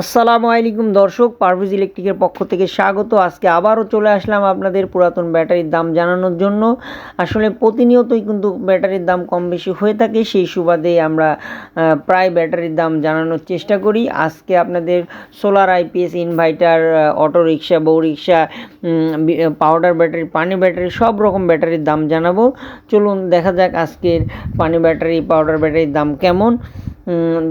আসসালামু আলাইকুম দর্শক, পারভেজ ইলেকট্রিকের পক্ষ থেকে স্বাগত। আজকে আবারও চলে আসলাম আপনাদের পুরাতন ব্যাটারির দাম জানানোর জন্য। আসলে প্রতিনিয়তই কিন্তু ব্যাটারির দাম কম বেশি হয়ে থাকে, সেই সুবাদে আমরা প্রায় ব্যাটারির দাম জানানোর চেষ্টা করি। আজকে আপনাদের solar IPS inverter auto rickshaw powder battery, পানি ব্যাটারি, সব রকম ব্যাটারির দাম জানাব। চলুন দেখা যাক আজকের পানি ব্যাটারি, পাউডার ব্যাটারির দাম কেমন।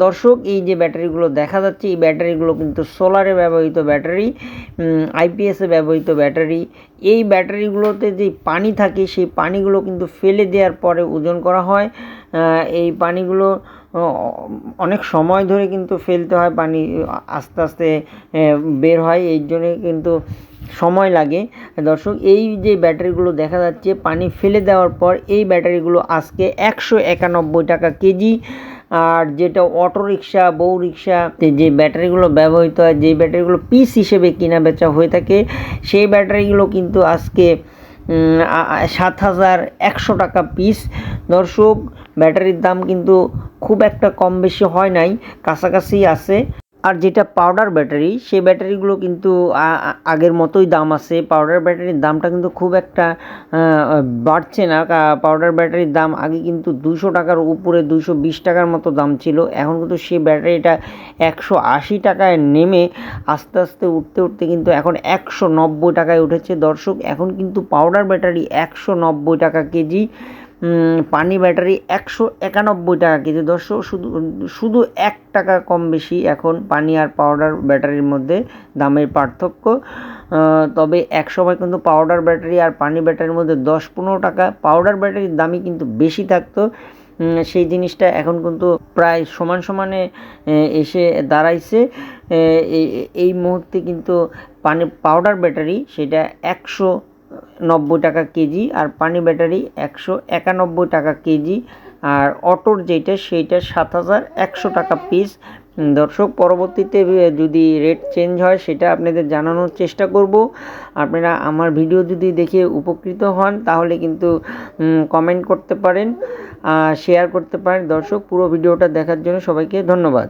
দর্শক, এই যে ব্যাটারিগুলো দেখা যাচ্ছে, এই ব্যাটারিগুলো কিন্তু সোলারে ব্যবহৃত ব্যাটারি আইপিএসে ব্যবহৃত ব্যাটারি। এই ব্যাটারিগুলোতে যে পানি থাকে, সেই পানিগুলো কিন্তু ফেলে দেওয়ার পরে ওজন করা হয়। এই পানিগুলো অনেক সময় ধরে কিন্তু ফেলতে হয়, পানি আস্তে আস্তে বের হয়, এই জন্যে কিন্তু সময় লাগে। দর্শক, এই যে ব্যাটারিগুলো দেখা যাচ্ছে, পানি ফেলে দেওয়ার পর এই ব্যাটারিগুলো আজকে একশো একানব্বই টাকা কেজি আর যেটা অটো রিক্সা বউ রিক্সা যে ব্যাটারিগুলো ব্যবহৃত হয়, যে ব্যাটারিগুলো পিস হিসেবে কিনা বেচা হয়ে থাকে, সেই ব্যাটারিগুলো কিন্তু আজকে সাত হাজার একশো টাকা পিস। দর্শক, ব্যাটারির দাম কিন্তু খুব একটা কম বেশি হয় নাই, কাছাকাছি আছে। আর যেটা পাউডার ব্যাটারি সেই ব্যাটারিগুলো কিন্তু আগের মতোই দাম আছে। পাউডার ব্যাটারির দামটা কিন্তু খুব একটা বাড়ছে না। পাউডার ব্যাটারির দাম আগে কিন্তু দুশো টাকার উপরে দুশো বিশ টাকার মতো দাম ছিল। এখন কিন্তু সেই ব্যাটারিটা একশো আশি টাকায় নেমে আস্তে আস্তে উঠতে উঠতে কিন্তু এখন একশো নব্বই টাকায় উঠেছে। দর্শক, এখন কিন্তু পাউডার ব্যাটারি একশো নব্বই টাকা কেজি। পানি ব্যাটারি একশো একানব্বই টাকা কেজি। দর্শক, শুধু শুধু এক টাকা কম বেশি এখন পানি আর পাউডার ব্যাটারির মধ্যে দামের পার্থক্য। তবে এক সময় কিন্তু পাউডার ব্যাটারি আর পানি ব্যাটারির মধ্যে দশ পনেরো টাকা পাউডার ব্যাটারির দামই কিন্তু বেশি থাকতো। সেই জিনিসটা এখন কিন্তু প্রায় সমান সমানে এসে দাঁড়াইছে। এই- মুহূর্তে কিন্তু পানি পাউডার ব্যাটারি সেটা একশো নব্বই টাকা কেজি আর পানি ব্যাটারি একশো একানব্বই টাকা কেজি। আর অটোর যেটা, সেইটা সাত হাজার একশো টাকা পিস দর্শক, পরবর্তীতে যদি রেট চেঞ্জ হয়, সেটা আপনাদের জানানোর চেষ্টা করব। আপনারা আমার ভিডিও যদি দেখে উপকৃত হন, তাহলে কিন্তু কমেন্ট করতে পারেন শেয়ার করতে পারেন। দর্শক, পুরো ভিডিওটা দেখার জন্য সবাইকে ধন্যবাদ।